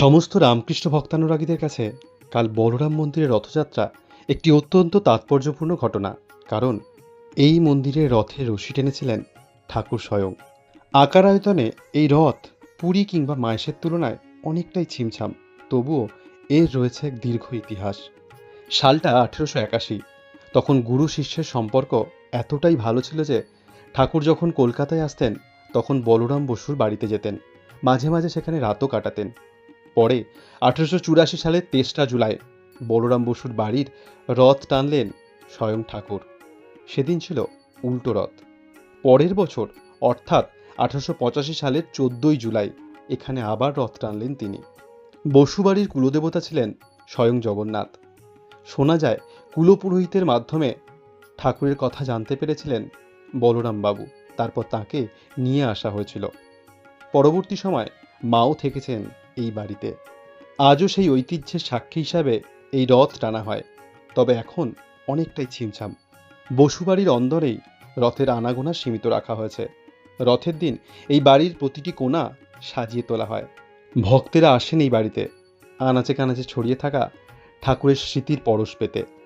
সমস্ত রামকৃষ্ণ ভক্তানুরাগীদের কাছে কাল বলরাম মন্দিরের রথযাত্রা একটি অত্যন্ত তাৎপর্যপূর্ণ ঘটনা, কারণ এই মন্দিরে রথে রশি টেনেছিলেন ঠাকুর স্বয়ং। আকার আয়তনে এই রথ পুরী কিংবা মায়েশের তুলনায় অনেকটাই ছিমছাম, তবুও এর রয়েছে এক দীর্ঘ ইতিহাস। সালটা আঠেরোশো একাশি, তখন গুরু শিষ্যের সম্পর্ক এতটাই ভালো ছিল যে ঠাকুর যখন কলকাতায় আসতেন, তখন বলরাম বসুর বাড়িতে যেতেন, মাঝে মাঝে সেখানে রাতও কাটাতেন। পরে আঠেরোশো চুরাশি সালের তেসরা জুলাই বলরাম বসুর বাড়ির রথ টানলেন স্বয়ং ঠাকুর। সেদিন ছিল উল্টো রথ। পরের বছর, অর্থাৎ আঠারোশো পঁচাশি সালের চোদ্দোই জুলাই, এখানে আবার রথ টানলেন তিনি। বসুবাড়ির কুলদেবতা ছিলেন স্বয়ং জগন্নাথ। শোনা যায়, কুলপুরোহিতের মাধ্যমে ঠাকুরের কথা জানতে পেরেছিলেন বলরাম বাবু, তারপর তাকে নিয়ে আসা হয়েছিল। পরবর্তী সময় মাও থেকেছেন এই বাড়িতে। আজও সেই ঐতিহ্যের সাক্ষী হিসাবে এই রথ টানা হয়। তবে এখন অনেকটাই ছিমছাম। বসুবাড়ির অন্দরেই রথের আনাগোনা সীমিত রাখা হয়েছে। রথের দিন এই বাড়ির প্রতিটি কোণা সাজিয়ে তোলা হয়। ভক্তেরা আসেন এই বাড়িতে। আনাচে কানাচে ছড়িয়ে থাকা ঠাকুরের স্মৃতির পরশ পেতে।